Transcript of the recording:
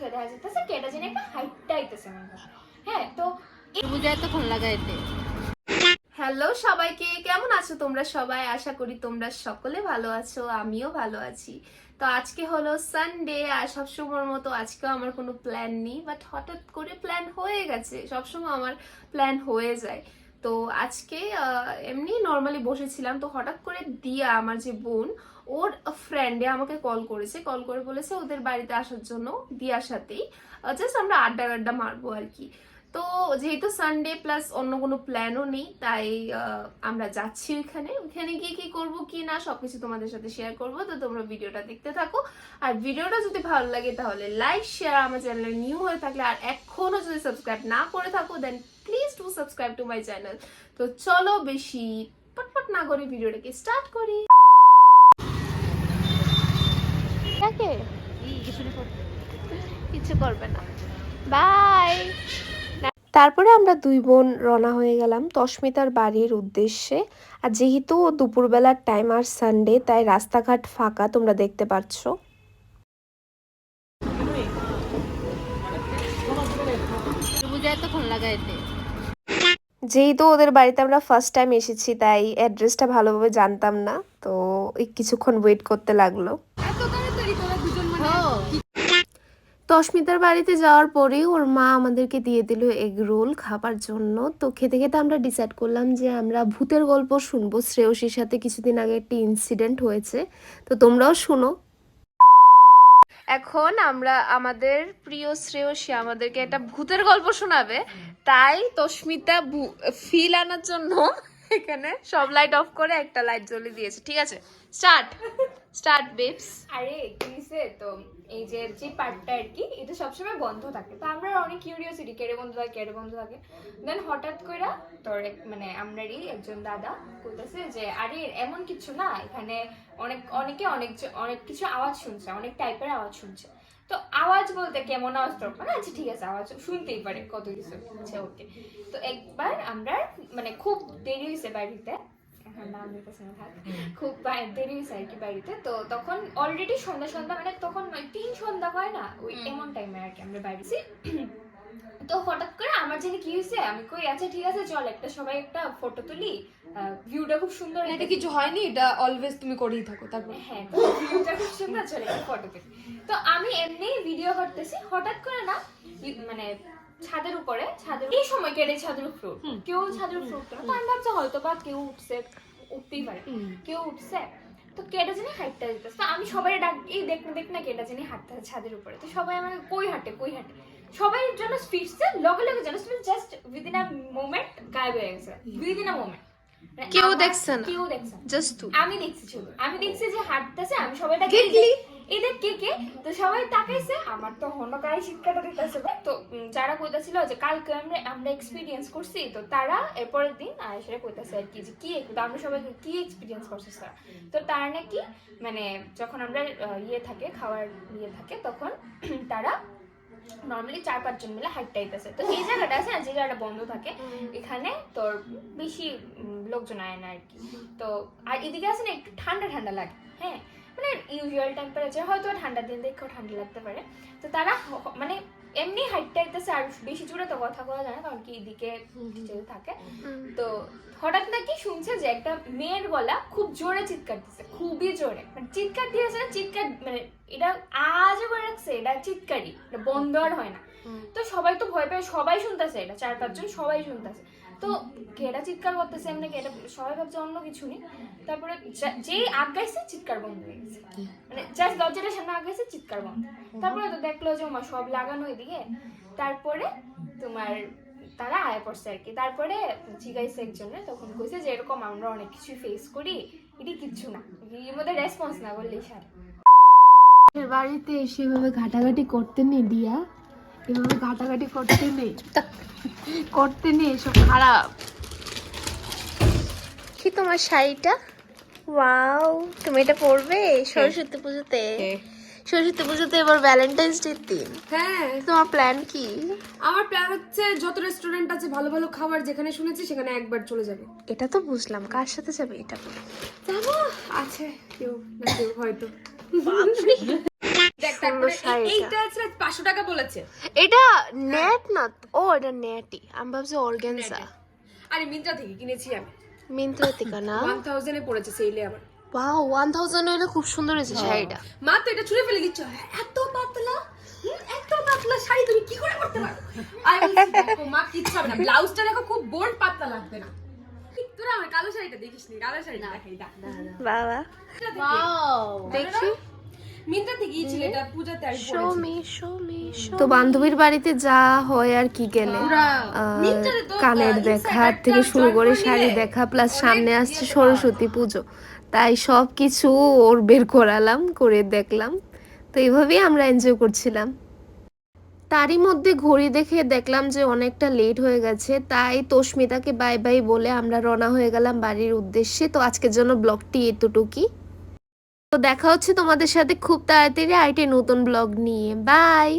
থেকে দেখা যাইতেছে কেটা একটা হাইটটা আইতেছে হ্যাঁ তো ফোন লাগাইতে হ্যালো সবাইকে কেমন আছো তোমরা সবাই? আশা করি তোমরা সকলে ভালো আছো আমিও ভালো আছি। তো আজকে হলো সানডে আর সবসময়ের মতো আজকেও আমার কোনো প্ল্যান নেই। বাট হঠাৎ করে প্ল্যান হয়ে গেছে। সবসময় আমার প্ল্যান হয়ে যায়। তো আজকে এমনি নর্মালি বসেছিলাম। তো হঠাৎ করে দিয়া, আমার যে বোন, ওর ফ্রেন্ডে আমাকে কল করেছে। কল করে বলেছে ওদের বাড়িতে আসার জন্য, দিয়ার সাথেই। জাস্ট আমরা আড্ডা আড্ডা মারবো আর কি। তো যেহেতু সানডে প্লাস অন্য কোনো প্ল্যানও নেই তাই আমরা যাচ্ছি ওইখানে। ওইখানে গিয়ে কি করব কি না সবকিছু তোমাদের সাথে শেয়ার করব। তো তোমরা ভিডিওটা দেখতে থাকো। আর ভিডিওটা যদি ভালো লাগে তাহলে লাইক শেয়ার আমার চ্যানেলে নিউ হয়ে থাকলে আর এখনও যদি সাবস্ক্রাইব না করে থাকো then please to subscribe to my channel তো চলো বেশি পটপট না করে ভিডিওটাকে স্টার্ট করি। কিছু করবে না। বাই তারপরে আমরা দুই বোন রওনা হয়ে গেলাম তস্মিতার বাড়ির উদ্দেশ্যে। আর যেহেতু দুপুরবেলার টাইম আর সানডে তাই রাস্তাঘাট ফাঁকা তোমরা দেখতে পাচ্ছ। যেহেতু ওদের বাড়িতে আমরা ফার্স্ট টাইম এসেছি তাই অ্যাড্রেসটা ভালোভাবে জানতাম না তো কিছুক্ষণ ওয়েট করতে লাগল এত তাড়াতাড়ি তোরা দুজন মানে তস্মিতার বাড়িতে যাওয়ার পরেই ওর মা আমাদেরকে দিয়ে দিল এগ রোল খাবার জন্য। তো খেতে খেতে আমরা ডিসাইড করলাম যে আমরা ভূতের গল্প শুনব। শ্রেয়সীর সাথে কিছুদিন আগে একটি ইনসিডেন্ট হয়েছে। তো তোমরাও শুনো। এখন আমরা, আমাদের প্রিয় শ্রেয়সী আমাদেরকে একটা ভূতের গল্প শোনাবে। তাই তস্মিতা ফিল আনার জন্য এখানে সব লাইট অফ করে একটা লাইট জ্বলে দিয়েছে। ঠিক আছে স্টার্ট স্টার্ট বেবস। আরে কি তো এই যে যে পার্টটা আর কি, এটা সবসময় বন্ধ থাকে। তো আমরা অনেক কিউরিওসিটি কেড়ে বন্ধ থাকে, কেড়ে বন্ধ থাকে। দেন হঠাৎ করে তোর মানে আমরারই একজন দাদা বলতেছে যে, আরে, এমন কিছু না, এখানে অনেক, অনেকে অনেক অনেক কিছু আওয়াজ শুনছে, অনেক টাইপের আওয়াজ শুনছে। তো আওয়াজ বলতে কেমন আওয়াজ তোর মানে আচ্ছা ঠিক আছে, আওয়াজ শুনতেই পারে, কত কিছু। আচ্ছা ওকে তো একবার আমরা মানে খুব দেরি হয়েছে বাড়িতে নাম নিতেছে না থাক খুব দেরি হয়েছে আর কি বাড়িতে। তো তখন অলরেডি সন্ধ্যা সন্ধ্যা মানে তখন তিন সন্ধ্যা হয় না? ওই এমন টাইমে আর কি আমরা বাড়িছি। তো হঠাৎ করে আমার জানি কি হয়েছে? আমি কই আচ্ছা ঠিক আছে চল একটা সবাই একটা ফটো তুলি। ভিউটা খুব সুন্দর এটা কিছু হয়নি? এটা অলওয়েজ তুমি করেই থাকো তারপর? হ্যাঁ তো ভিউটা খুব সুন্দর চলে একটা ফটো তুলি। তো আমি এমনি ভিডিও করতেছি। হঠাৎ করে না মানে ছাদের উপরে ছাদের এই সময় কেটে ছাদের উপরে। কেউ ছাদের উপরে উঠতো না। তো আমি ভাবছি হয়তো বা কেউ উঠছে। উঠতেই পারে। কেউ উঠছে তো কেটা জানি হাইটটা দিতেছে তো আমি সবাই ডাক এই দেখ না দেখ না কেটা জানি হাঁটতে ছাদের উপরে। তো সবাই আমার কই হাঁটে কই হাঁটে? সবাই যেন ফিরছে লগে লগে যেন জাস্ট উইদিন আ মোমেন্ট গায়েব হয়ে গেছে। উইদিন আ মোমেন্ট কেউ দেখছে না? কেউ দেখছে জাস্ট তুই আমি দেখছি শুধু। আমি দেখছি যে হাঁটতেছে আমি সবাই ডাকি এদের কে কে? তো সবাই তাকাইছে। আমার তো গায়ে শিক্ষাটা দিতেছে তো যারা কইতাছিল যে কালকে আমরা আমরা এক্সপিরিয়েন্স করছি তো তারা এরপরের দিন আয়েশারে কইতাছে আর কি যে কি তো আমরা সবাই কি এক্সপিরিয়েন্স করছিস তারা? তো তারা নাকি মানে যখন আমরা ইয়ে থাকে খাওয়ার ইয়ে থাকে তখন তারা নর্মালি চার পাঁচজন মিলে হাইট টাইতেছে তো এই জায়গাটা আছে না যে জায়গাটা বন্ধ থাকে এখানে তোর বেশি লোকজন আয় না আর কি। তো আর এদিকে আছে না একটু ঠান্ডা ঠান্ডা লাগে হ্যাঁ? মানে ইউজুয়াল টেম্পারেচার হয়তো ঠান্ডা দিন দেখেও ঠান্ডা লাগতে পারে। তো তারা মানে এমনি হাইট টাইতেছে আর বেশি জোরে তো কথা বলা যায় না কারণ কি এদিকে যেতে থাকে। তো হঠাৎ নাকি শুনছে যে একটা মেয়ের গলা খুব জোরে চিৎকার দিচ্ছে খুবই জোরে। মানে চিৎকার দিয়েছে না চিৎকার মানে এটা আজও করে রাখছে এটা চিৎকারই এটা বন্ধ আর হয় না। তো সবাই তো ভয় পায় সবাই শুনতেছে এটা চার পাঁচজন সবাই শুনতেছে। তো কেটা চিৎকার করতেছে এমনি কেটা সবাই ভাবছে অন্য কিছু নেই। তারপরে যেই আগাইছে চিৎকার বন্ধ হয়ে গেছে। মানে জাস্ট দরজাটার সামনে আগাইছে, চিৎকার বন্ধ। তারপরে তো দেখল যে ওমা সব লাগানো এদিকে। তারপরে তোমার তারা আয়া পড়ছে আর কি। তারপরে জিগাইছে একজনে, তখন কইছে যে এরকম আমরা অনেক কিছু ফেস করি, এটি কিচ্ছু না। এর মধ্যে রেসপন্স না করলেই সার। বাড়িতে এসে এভাবে ঘাটাঘাটি করতে নেই দিয়া। এভাবে ঘাটাঘাটি করতে নেই। করতে নেই এসব খারাপ। কি তোমার শাড়িটা? ওয়াও তুমি এটা পরবে সরস্বতী পুজোতে? সরস্বতী পুজোতে এবার ভ্যালেন্টাইন্স ডে দিন। হ্যাঁ। তোমার প্ল্যান কি? আমার প্ল্যান হচ্ছে যত রেস্টুরেন্ট আছে ভালো ভালো খাবার যেখানে শুনেছি সেখানে একবার চলে যাবে। এটা তো বুঝলাম কার সাথে যাবে এটা। যাব। আছে কেউ না কেউ হয়তো। সুন্দর এইটা আছে পাঁচশো টাকা বলেছে। এটা নেট না? ও এটা নেটই আমি ভাবছি অর্গেনজা আরে মিন্ত্রা থেকে কিনেছি আমি। মিন্ত্রা থেকে না? ওয়ান থাউজেন্ডে পড়েছে সেইলে আমার। ওয়াও ওয়ান থাউজেন্ড হলে খুব সুন্দর হয়েছে শাড়িটা। মা তো এটা ছুঁড়ে ফেলে দিচ্ছ। এত পাতলা। এত পাতলা শাড়ি তুমি কি করে করতে পারো? আমি মা কিচ্ছু হবে না। ব্লাউজটা দেখো খুব বোল্ড পাতলা লাগবে না। তোরা আমার কালো শাড়িটা দেখিস নি কালো শাড়িটা দেখাই দেখ। বাবা। দেখি। মিন্ত্রা থেকে গিয়েছিল এটা পূজাতে আমি শো মি শো মি তো বান্ধবীর বাড়িতে যা হয় আর কি গেলে। আহ, কানের দেখা থেকে শুরু করে শাড়ি দেখা প্লাস সামনে ইয়ে আসছে সরস্বতী পুজো। তাই সব কিছু ওর বের করালাম করে দেখলাম। তো এইভাবেই আমরা এনজয় করছিলাম। তারই মধ্যে ঘড়ি দেখে দেখলাম যে অনেকটা লেট হয়ে গেছে। তাই তস্মিতাকে বাই বাই বলে আমরা রওনা হয়ে গেলাম বাড়ির উদ্দেশ্যে। তো আজকের জন্য ব্লগটি এতটুকুই। তো দেখা হচ্ছে তোমাদের সাথে খুব তাড়াতাড়ি আরেকটি নতুন ব্লগ নিয়ে। বাই